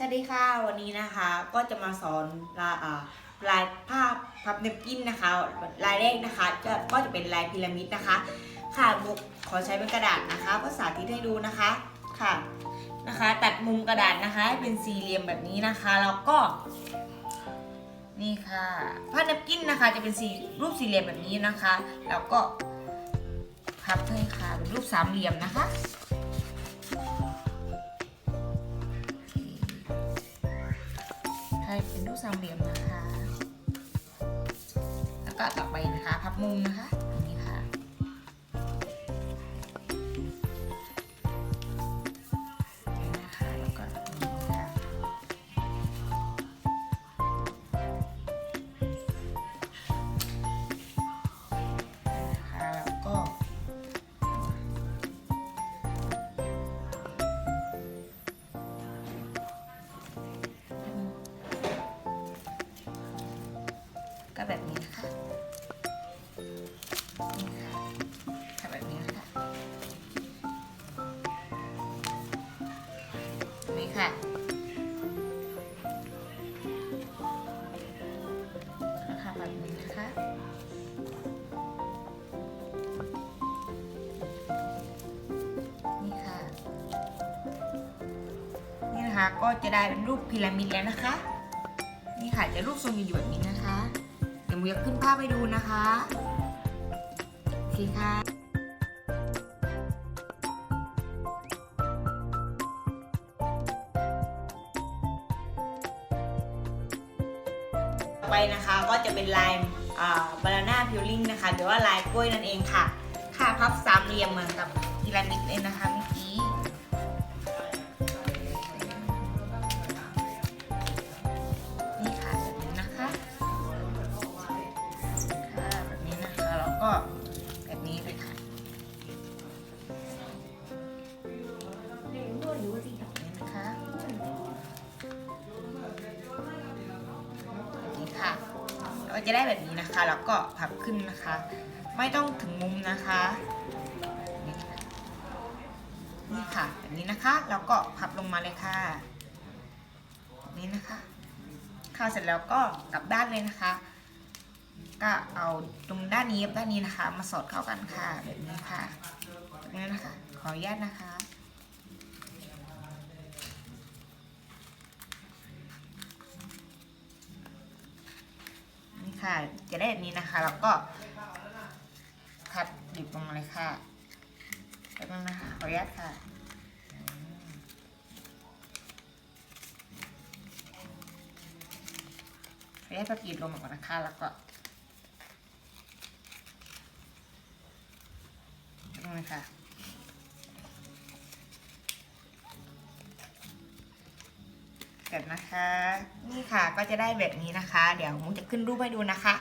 สวัสดีค่ะวันนี้นะคะก็จะมาสอนลายอ่าลายภาพพับเนปกินนะคะ ลายแรกนะคะจะก็จะเป็นลายพีระมิดนะคะ ค่ะมุกขอใช้เป็นกระดาษนะคะก็สาธิตให้ดูนะคะค่ะนะคะ ตัดมุมกระดาษนะคะให้เป็นสี่เหลี่ยมแบบนี้นะคะแล้วก็นี่ค่ะผ้าเนปกินนะคะจะเป็นสี่รูปสี่เหลี่ยมแบบนี้นะคะ แล้วก็พับให้ค่ะเป็นรูปสามเหลี่ยมนะคะ รูปสามเหลี่ยมนะคะ แล้วก็ต่อไปนะคะ พับมุมนะคะอย่างนี้ค่ะ ก็แบบนี้นะคะนี่ค่ะทำแบบนี้นะคะนี่ค่ะก็ทำแบบนี้นะคะนี่ค่ะ นี่นะคะก็จะได้เป็นรูปพีระมิดแล้วนะคะ นี่ค่ะจะรูปทรงอยู่แบบนี้นะคะ ยวมูจะขึ้นภาพให้ดูนะคะโอเคค่ะไปนะคะก็จะเป็นลายบานาน่าพิวลิงนะคะหรือว่าลายกล้วยนั่นเองค่ะ ค่ะพับสามเหลี่ยมเหมือนกับพีระมิดเลยนะคะเมื่อกี้ นะคะแบบนี้ค่ะเราก็จะได้แบบนี้นะคะ แล้วก็พับขึ้นนะคะ ไม่ต้องถึงมุมนะคะนี่ค่ะแบบนี้นะคะแล้วก็พับลงมาเลยค่ะนี้นะคะค่ะเสร็จแล้วก็กลับด้านเลยนะคะ ก็เอาตรงด้านนี้กับด้านนี้นะคะ มาสอดเข้ากันค่ะแบบนี้ค่ะแบบนี้นะคะ ขออนุญาตนะคะ ค่ะ จะได้แบบนี้นะคะ แล้วก็พับหยิบลงมาเลยค่ะแบบนี้นะคะขออนุญาตค่ะขออนุญาตพับหยิบลงมาก่อนนะคะ แล้วก็แบบนี้ค่ะ กิดนะคะ นี่ค่ะก็จะได้แบบนี้นะคะ เดี๋ยวมุกจะขึ้นรูปให้ดูนะคะ